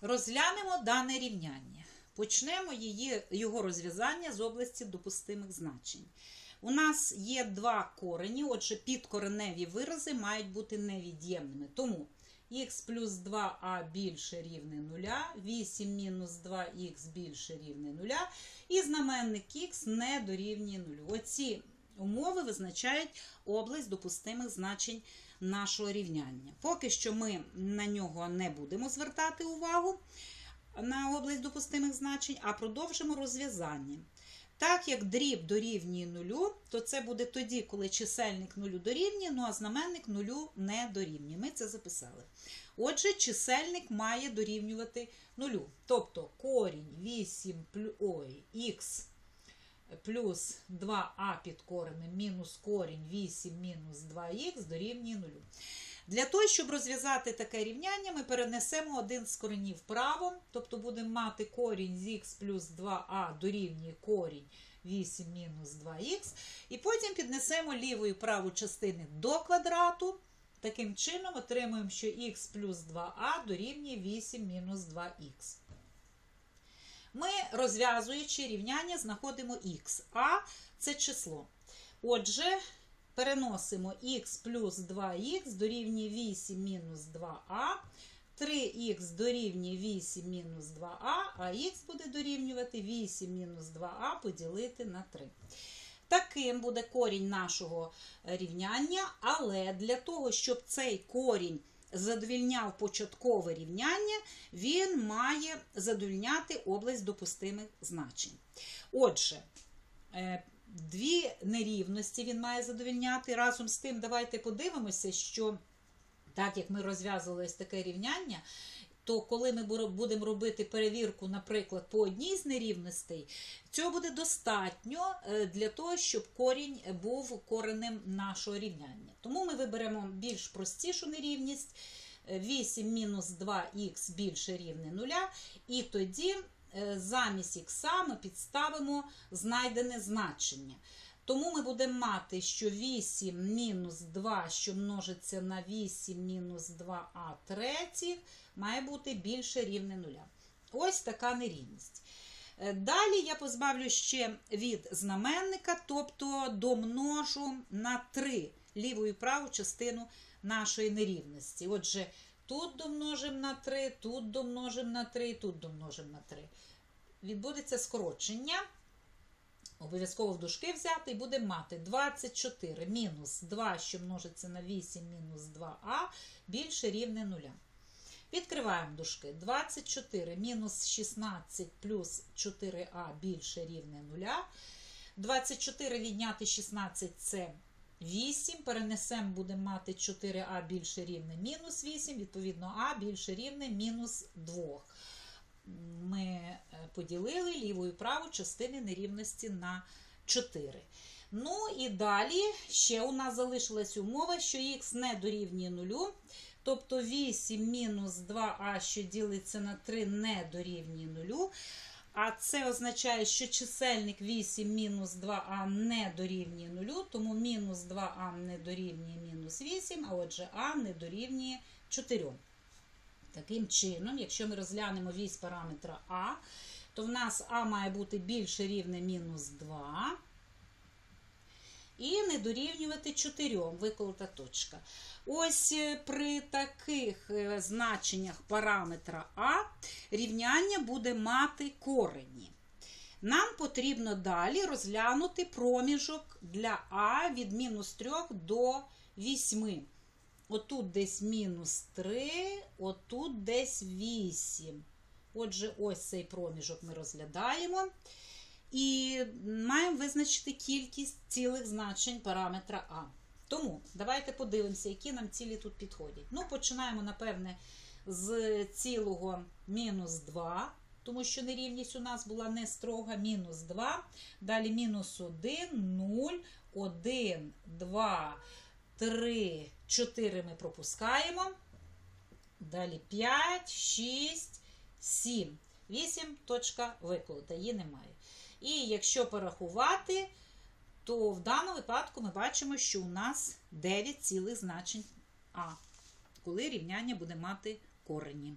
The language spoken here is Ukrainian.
Розглянемо дане рівняння. Почнемо її, його розв'язання з області допустимих значень. У нас є два корені, отже, підкореневі вирази мають бути невід'ємними. Тому х плюс 2а більше рівне 0, 8 мінус 2х більше рівне 0, і знаменник х не дорівнює 0. Оці умови визначають область допустимих значень нашого рівняння. Поки що ми на нього не будемо звертати увагу на область допустимих значень, а продовжимо розв'язання. Так як дріб дорівнює нулю, то це буде тоді, коли чисельник нулю дорівнює, ну а знаменник нулю не дорівнює. Ми це записали. Отже, чисельник має дорівнювати нулю. Тобто корінь 8 плю- ой, х плюс 2а під коренем мінус корінь 8 мінус 2х дорівнює нулю. Для того, щоб розв'язати таке рівняння, ми перенесемо один з коренів вправо, тобто будемо мати корінь з х плюс 2а дорівнює корінь 8 мінус 2х, і потім піднесемо ліву і праву частини до квадрату. Таким чином отримуємо, що х плюс 2а дорівнює 8 мінус 2х. Ми, розв'язуючи рівняння, знаходимо х. А це число. Отже, переносимо х плюс 2х дорівнює 8 мінус 2а. 3х дорівнює 8 мінус 2а, а х буде дорівнювати 8 мінус 2а поділити на 3. Таким буде корінь нашого рівняння, але для того, щоб цей корінь задовільняв початкове рівняння, він має задовільняти область допустимих значень. Отже, е, дві нерівності він має задовільняти. Разом з тим, давайте подивимося, що так як ми розв'язували ось таке рівняння, то коли ми будемо робити перевірку, наприклад, по одній з нерівностей, цього буде достатньо е, для того, щоб корінь був коренем нашого рівняння. Тому ми виберемо більш простішу нерівність. е, 8 мінус 2х більше рівне 0, і тоді е, замість х ми підставимо знайдене значення. Тому ми будемо мати, що 8 мінус 2, що множиться на 8 мінус 2а третіх, має бути більше рівне 0. Ось така нерівність. Е, Далі я позбавлю ще від знаменника, тобто домножу на 3 ліву і праву частину нашої нерівності. Отже, тут домножимо на 3, тут домножимо на 3, тут домножимо на 3. Відбудеться скорочення. Обов'язково в дужки взяти і будемо мати 24 мінус 2, що множиться на 8 мінус 2а, більше рівне 0. Відкриваємо дужки. 24 мінус 16 плюс 4а більше рівне 0. 24 відняти 16 це 8. Перенесемо, будемо мати 4а більше рівне мінус 8, відповідно, а більше рівне мінус 2 ми е, поділили ліву і праву частини нерівності на 4. Ну і далі ще у нас залишилась умова, що х не дорівнює 0. Тобто 8 мінус 2а, що ділиться на 3, не дорівнює 0. А це означає, що чисельник 8 мінус 2а не дорівнює 0, тому мінус 2а не дорівнює мінус 8, а отже а не дорівнює 4. Таким чином, якщо ми розглянемо вісь параметра А, то в нас А має бути більше рівне мінус 2 і не дорівнювати 4, виколота точка. Ось е, при таких е, значеннях параметра А рівняння буде мати корені. Нам потрібно далі розглянути проміжок для А від мінус 3 до 8. Отут десь мінус 3, отут десь 8. Отже, ось цей проміжок ми розглядаємо. І маємо визначити кількість цілих значень параметра А. Тому давайте подивимося, які нам цілі тут підходять. Ну, починаємо, напевне, з цілого мінус 2, тому що нерівність у нас була не строга, мінус 2. Далі мінус 1, 0, 1, 2, 3, 4 ми пропускаємо. Далі 5, 6, 7. 8 точка виколота, її немає. І якщо порахувати, то в даному випадку ми бачимо, що у нас 9 цілих значень А, коли рівняння буде мати корені.